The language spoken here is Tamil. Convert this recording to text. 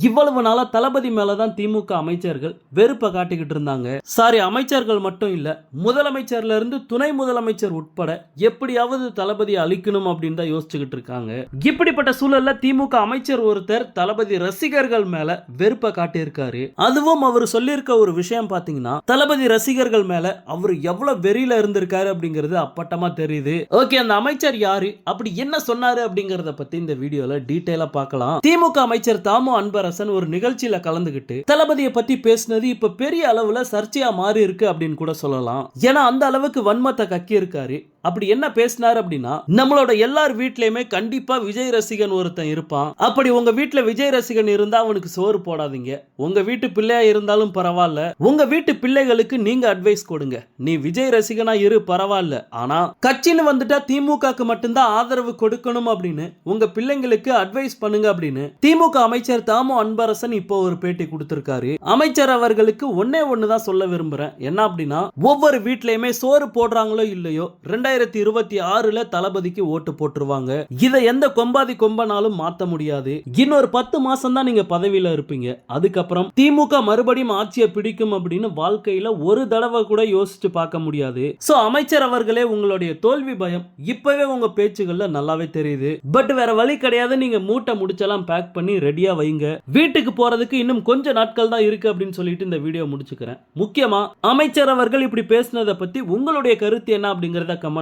இவ்வளவு நாளா தளபதி மேலதான் திமுக அமைச்சர்கள் வெறுப்பை காட்டிக்கிட்டு இருந்தாங்க. சாரி அமைச்சர்கள் மட்டும் இல்ல முதலமைச்சர்ல இருந்து துணை முதலமைச்சர் உட்பட எப்படியாவது தளபதி அழிக்கணும் அப்படின்னு தான் யோசிச்சுக்கிட்டு இருக்காங்க. இப்படிப்பட்ட சூழல்ல திமுக அமைச்சர் ஒருத்தர் தளபதி ரசிகர்கள் மேல வெறுப்பை காட்டியிருக்காரு. அதுவும் அவர் சொல்லியிருக்க ஒரு விஷயம் பாத்தீங்கன்னா தளபதி ரசிகர்கள் மேல அவர் எவ்வளவு வெறியில இருந்திருக்காரு அப்படிங்கிறது அப்பட்டமா தெரியுது. ஓகே அந்த அமைச்சர் யாரு? அப்படி என்ன சொன்னாரு அப்படிங்கறத பத்தி இந்த வீடியோல டீட்டெயிலா பார்க்கலாம். திமுக அமைச்சர் தாமு அன்பரசன் ஒரு நிகழ்ச்சியில கலந்துகிட்டு தளபதியை பத்தி பேசினது இப்ப பெரிய அளவுல சர்ச்சையா மாறி இருக்கு அப்படின்னு கூட சொல்லலாம். ஏன்னா அந்த அளவுக்கு வன்மத்தை கக்கி இருக்காரு அப்படி என்ன பேசினார் அப்படின்னா நம்மளோட எல்லார் வீட்லயுமே கண்டிப்பா விஜய் ரசிகன் ஒருத்தன் இருப்பான். அப்படி உங்க வீட்டுல விஜய் ரசிகன் இருந்தா அவனுக்கு சோறு போடாதீங்க. உங்க வீட்டு பிள்ளையா இருந்தாலும் பரவாயில்ல. உங்க வீட்டு பிள்ளைகளுக்கு நீங்க அட்வைஸ் கொடுங்க. நீ விஜய் ரசிகனா இரு பரவாயில்ல. ஆனா கட்சின்னு வந்துட்டா திமுகக்கு மட்டும்தான் ஆதரவு கொடுக்கணும் அப்படின்னு உங்க பிள்ளைங்களுக்கு அட்வைஸ் பண்ணுங்க அப்படின்னு திமுக அமைச்சர் தாமோ அன்பரசன் இப்போ ஒரு பேட்டி கொடுத்திருக்காரு. அமைச்சர் அவர்களுக்கு ஒன்னே ஒண்ணுதான் சொல்ல விரும்புறேன். என்ன அப்படின்னா ஒவ்வொரு வீட்லயுமே சோறு போடுறாங்களோ இல்லையோ ரெண்டாயிரம் ரெண்டாயிரத்தி இருபத்தி ஆறுல தளபதிக்கு ஓட்டு போட்டுருவாங்க. இதை எந்த கொம்பாதி கொம்பனாலும் மாத்த முடியாது. இன்னொரு பத்து மாசம் தான் நீங்க பதவியில இருப்பீங்க. அதுக்கப்புறம் திமுக மறுபடியும் ஆட்சியை பிடிக்கும் அப்படின்னு வாழ்க்கையில ஒரு தடவை கூட யோசிச்சு பார்க்க முடியாது. சோ அமைச்சர் அவர்களே உங்களுடைய தோல்வி பயம் இப்பவே உங்க பேச்சுகள்ல நல்லாவே தெரியுது. பட் வேற வழி கிடையாது. நீங்க மூட்டை முடிச்செல்லாம் பேக் பண்ணி ரெடியா வைங்க. வீட்டுக்கு போறதுக்கு இன்னும் கொஞ்ச நாட்கள் தான் இருக்கு அப்படின்னு சொல்லிட்டு இந்த வீடியோ முடிச்சுக்கிறேன். முக்கியமா அமைச்சர் அவர்கள் இப்படி பேசினதை பத்தி உங்களுடைய கருத்து என்ன அப்படிங்கறத